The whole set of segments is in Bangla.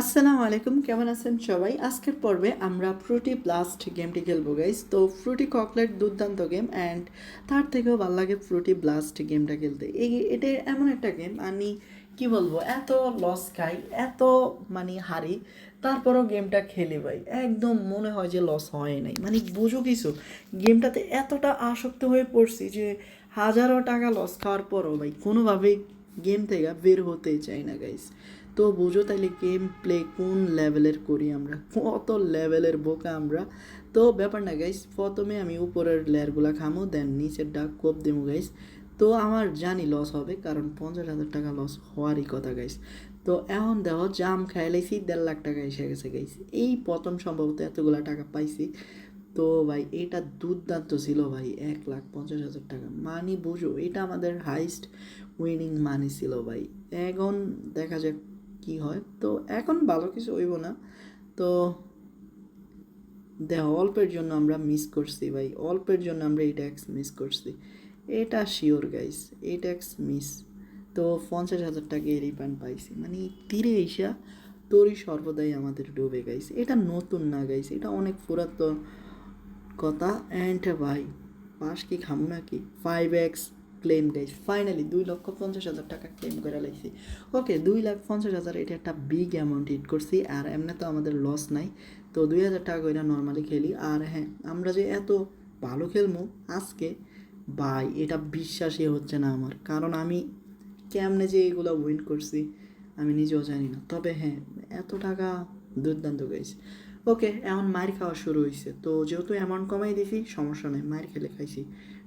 আসসালামু আলাইকুম, কেমন আছেন সবাই? আজকের পর্বে আমরা ফ্রুটি ব্লাস্ট গেমটি খেলব গাইস তো ফ্রুটি ককলেট দুর্দান্ত গেম অ্যান্ড তার থেকেও ভালো লাগে ফ্রুটি ব্লাস্ট গেমটা খেলতে। এই এটা এমন একটা গেম আমি কি বলব, এত লস খাই, এত মানে হারি, তারপরও গেমটা খেলি ভাই। একদম মনে হয় যে লস হয় নাই। মানে বুঝো কিছু গেমটাতে এতটা আসক্ত হয়ে পড়ছি যে হাজারো টাকা লস খাওয়ার পরও ভাই কোনোভাবেই গেম থেকে বের হতেই চাই না গাইস তো বুঝো তাইলে গেম প্লে কোন লেভেলের করি আমরা? কত লেভেলের বোকা আমরা? তো ব্যাপার না গাইস প্রথমে আমি উপরের লেয়ারগুলো খামো দেন নিচের ডাক কোপ দেবো গাইস তো আমার জানি লস হবে, কারণ পঞ্চাশ হাজার টাকা লস হওয়ারই কথা গাইস তো এখন দেখো জাম খাইলাইছি দেড় লাখ টাকা এসে গেছে গাইস এই প্রথম সম্ভবত এতগুলা টাকা পাইছি। তো ভাই, এটা দুর্দান্ত ছিল ভাই, এক লাখ পঞ্চাশ হাজার টাকা। মানি বুঝো, এটা আমাদের হাইস্ট উইনিং মানি ছিল ভাই। এখন দেখা যাক কি হয়? তো এখন ভালো কিছু হইব না। তো দেখ, অল্পের জন্য আমরা মিস করছি ভাই। অল্পের জন্য আমরা এই ট্যাক্স মিস করছি। এটা শিওর গাইস এই ট্যাক্স মিস তো পঞ্চাশ হাজার টাকা রিফান্ড পাইছি। মানে তীরে এসা তোরই সর্বদাই আমাদের ডুবে গাইছে এটা নতুন না গাইছে এটা অনেক পুরাতন কথা। অ্যান্ড ভাই, পাস কি খামু নাকি? Five X claim guys finally দুই লক্ষ পঞ্চাশ হাজার টাকা ক্লেম করে লাইছি। ওকে দুই লাখ পঞ্চাশ হাজার, এটা একটা বিগ অ্যামাউন্ট হিট করছি, আর এমনি তো আমাদের লস নাই। তো দুই হাজার টাকা করে নর্মালি খেলি। আর হ্যাঁ আমরা যে এত ভালো খেলব আজকে, ভাই, এটা বিশ্বাসই হচ্ছে না আমার। কারণ আমি কেমনে যে এগুলো উইন করছি, আমি নিজেও জানি না। তবে হ্যাঁ এত টাকা দুর্দান্ত গাইছে ওকে এখন মায়ের খাওয়া শুরু হয়েছে তো যেহেতু অ্যামাউন্ট কমাই দিছি, সমস্যা নেই, মায়ের খেলে খাইছি।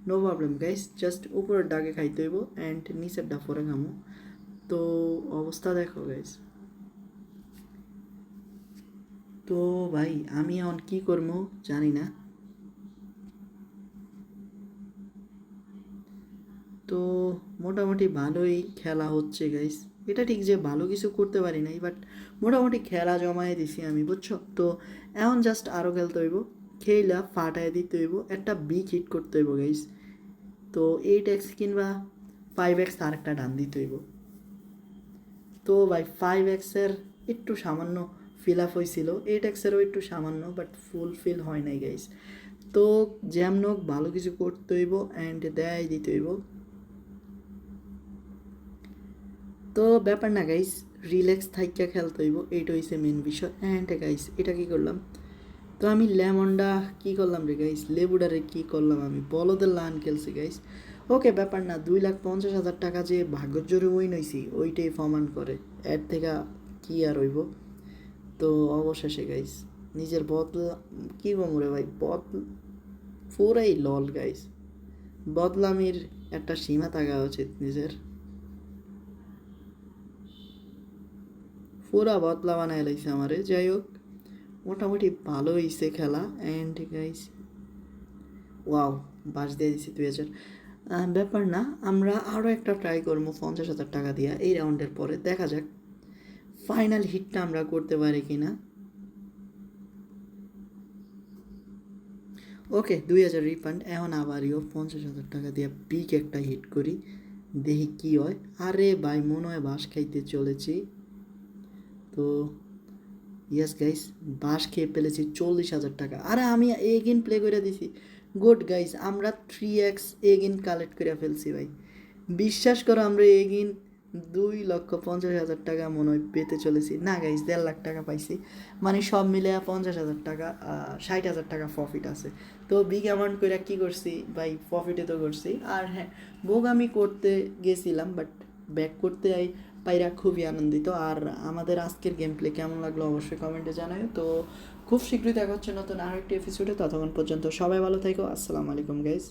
নো প্রবলেম গাইস জাস্ট উপরের ডাকে খাইতে হইব অ্যান্ড নিচের ডা পরে খামো। তো অবস্থা দেখো গাইস তো ভাই, আমি এখন কি করব জানি না। তো মোটামুটি ভালোই খেলা হচ্ছে গাইস এটা ঠিক যে ভালো কিছু করতে পারি নাই বাট মোটামুটি খেলা জমায়ে দিছি আমি, বুঝছ? তো এখন জাস্ট আরও খেলতে হইব। খেলা ফাটায় দিতে হইব, একটা বিগ হিট করতে হইব গাইস তো এইট এক্স কিংবা ফাইভ এক্স আর একটা ডান দিতে হইব। তো ভাই ফাইভ এক্সের একটু সামান্য ফিল আপ হয়েছিল এইট এক্সেরও একটু সামান্য বাট ফুল ফিল হয় নাই গাইস তো যেমন হোক ভালো কিছু করতে হইব অ্যান্ড দেয় দিতে হইব। তো ব্যাপার না গাইস রিল্যাক্স থাইকা খেলতে হইব, এইটা হইছে মেন বিষয়। অ্যান্ড গাইস এটা কি করলাম? তো আমি লেমনডা কি করলাম রে গাইস লেবুডারে কি করলাম আমি? বলদের লান খেলছি গাইস ওকে ব্যাপার না, দুই লাখ পঞ্চাশ হাজার টাকা যে ভাগ্যর জোরে উইন ওইটাই ফমান করে। এর থেকে কি আর হইব? তো অবশেষে গাইস নিজের বদলা কি বমরে ভাই? বদল পুরাই লল গাইস বদলামির একটা সীমা থাকা উচিত নিজের। পুরা বদলা বানায় লাগছে আমারে, যাই হোক। মোটামুটি ভালো হয়েছে খেলা। অ্যান্ড গাইস ওয়াও বাস দিয়ে দিছি দুই হাজার ব্যাপার না, আমরা আরও একটা ট্রাই করব পঞ্চাশ হাজার টাকা দিয়া এই রাউন্ডের পরে। দেখা যাক ফাইনাল হিটটা আমরা করতে পারি কি না ওকে দুই হাজার রিফান্ড এখন আবারও পঞ্চাশ হাজার টাকা দিয়ে পিক একটা হিট করি। দেখি কি হয়। আরে ভাই, মনে হয় বাস খাইতে চলেছি। তো ইয়েস গাইস বাস খেয়ে ফেলেছি চল্লিশ হাজার টাকা। আরে, আমি এগিন প্লে করে দিছি। গুড গাইস আমরা থ্রি এক্স এগিন কালেক্ট করে ফেলছি, ভাই। বিশ্বাস করো, আমরা এগিন দুই লক্ষ পঞ্চাশ হাজার টাকা মনে হয় পেতে চলেছি। না গাইস দেড় লাখ টাকা পাইছি। মানে সব মিলে পঞ্চাশ হাজার টাকা ষাট হাজার টাকা প্রফিট আছে। তো বিগ অ্যামাউন্ট করে কী করছি? ভাই প্রফিটে তো করছি। আর হ্যাঁ ভোগ আমি করতে গেছিলাম বাট ব্যাক করতে আই পাইরা খুবই আনন্দিত। আর আমাদের আজকের গেম প্লে কেমন লাগল অবশ্যই কমেন্টে জানায়। তো খুব শীঘ্রই দেখা হচ্ছে নতুন আরেকটি এপিসোডে ততক্ষণ পর্যন্ত সবাই ভালো থেকো। আসসালামু আলাইকুম গাইজ